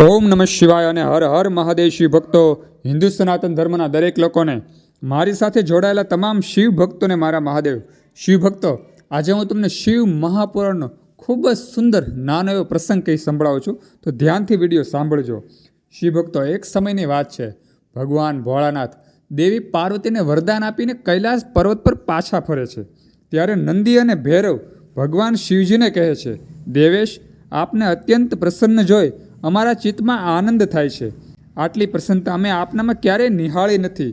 ઓમ નમઃ શિવાય અને હર હર મહાદેવ શિવ ભક્તો, હિન્દુ સનાતન ધર્મના દરેક લોકોને મારી સાથે જોડાયેલા તમામ શિવ ભક્તોને મારા મહાદેવ. શિવ ભક્તો, આજે હું તમને શિવ મહાપુરાણનો ખૂબ જ સુંદર નાનો એવો પ્રસંગ કહી સંભળાવું છું. તો ધ્યાનથી વીડિયો સાંભળજો. શિવ ભક્તો, એક સમયની વાત છે. ભગવાન ભોળાનાથ દેવી પાર્વતીને વરદાન આપીને કૈલાસ પર્વત પર પાછા ફરે છે. ત્યારે નંદી અને ભૈરવ ભગવાન શિવજીને કહે છે, દેવેશ, આપને અત્યંત પ્રસન્ન જોઈ અમારા ચિત્તમાં આનંદ થાય છે. આટલી પ્રસન્નતા અમે આપનામાં ક્યારેય નિહાળી નથી.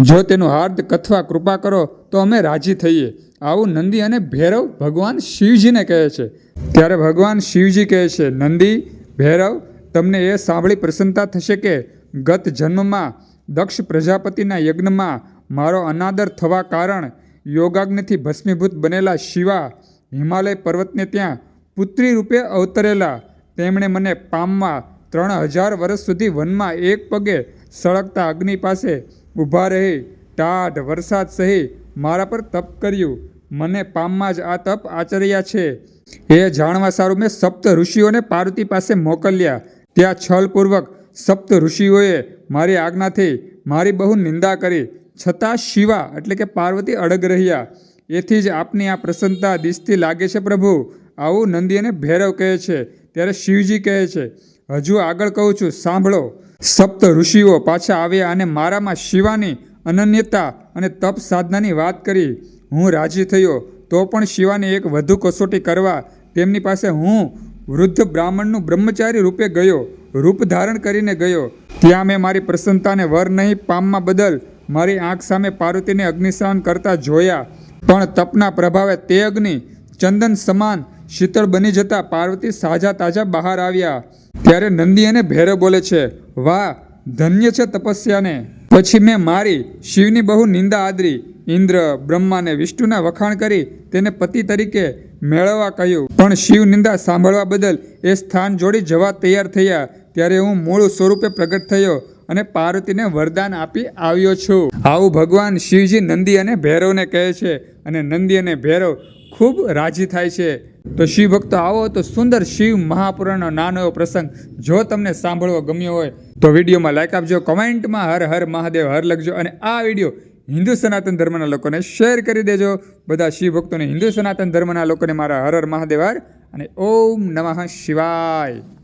જો તેનું હાર્દ કથવા કૃપા કરો, તો અમે રાજી થઈએ. આવું નંદી અને ભૈરવ ભગવાન શિવજીને કહે છે. ત્યારે ભગવાન શિવજી કહે છે, નંદી, ભૈરવ, તમને એ સાંભળી પ્રસન્નતા થશે કે ગત જન્મમાં દક્ષ પ્રજાપતિના યજ્ઞમાં મારો અનાદર થવા કારણ યોગાગ્નિથી ભસ્મીભૂત બનેલા શિવા હિમાલય પર્વતને ત્યાં પુત્રી રૂપે અવતરેલા તેમણે મને પામમાં ત્રણ હજાર વર્ષ સુધી વનમાં એક પગે સળગતા અગ્નિ પાસે ઊભા રહી, ટાઢ વરસાદ સહી મારા પર તપ કર્યું. મને પામમાં જ આ તપ આચર્યા છે. એ જાણવા સારું મેં સપ્ત ઋષિઓને પાર્વતી પાસે મોકલ્યા. ત્યાં છલપૂર્વક સપ્ત ઋષિઓએ મારી આજ્ઞાથી મારી બહુ નિંદા કરી. છતાં શિવા એટલે કે પાર્વતી અડગ રહ્યા. એથી જ આપની આ પ્રસન્નતા દિશથી લાગે છે પ્રભુ. આવું નંદી અને ભૈરવ કહે છે. ત્યારે શિવજી કહે છે, હજુ આગળ કહું છું, સાંભળો. સપ્ત ઋષિઓ પાછા આવ્યા અને મારામાં શિવાની અનન્યતા અને તપ સાધનાની વાત કરી. હું રાજી થયો. તો પણ શિવાની એક વધુ કસોટી કરવા તેમની પાસે હું વૃદ્ધ બ્રાહ્મણનું બ્રહ્મચારી રૂપે ગયો, રૂપ ધારણ કરીને ગયો. ત્યાં મેં મારી પ્રસન્નતાને વર નહીં પામવા બદલ મારી આંખ સામે પાર્વતીને અગ્નિસ્નાન કરતા જોયા. પણ તપના પ્રભાવે તે અગ્નિ ચંદન સમાન શીતળ બની જતા પાર્વતી સાજા તાજા બહાર આવ્યા. ત્યારે નંદી અને ભૈરવ બોલે છે, વાહ, ધન્ય છે તપસ્યાને. પછી મેં મારી શિવની બહુ નિંદા આદરી. ઇન્દ્ર બ્રહ્માને વિષ્ણુના વખાણ કરી તેને પતિ તરીકે મેળવવા કહ્યું. પણ શિવ નિંદા સાંભળવા બદલ એ સ્થાન જોડી જવા તૈયાર થયા. ત્યારે હું મૂળ સ્વરૂપે પ્રગટ થયો અને પાર્વતીને વરદાન આપી આવ્યો છું. આવું ભગવાન શિવજી નંદી અને ભૈરવને કહે છે અને નંદી અને ભૈરવ ખૂબ રાજી થાય છે. તો શિવ ભક્તો આવો તો સુંદર શિવ મહાપુરાણનો નાનો એવો પ્રસંગ જો તમને સાંભળવો ગમ્યો હોય તો વિડીયોમાં લાઈક આપજો, કોમેન્ટમાં હર હર મહાદેવ, હર લખજો અને આ વીડિયો હિન્દુ સનાતન ધર્મના લોકોને શેર કરી દેજો. બધા શિવ ભક્તોને હિન્દુ સનાતન ધર્મના લોકોને મારા હર હર મહાદેવ, હર અને ઓમ નમઃ શિવાય.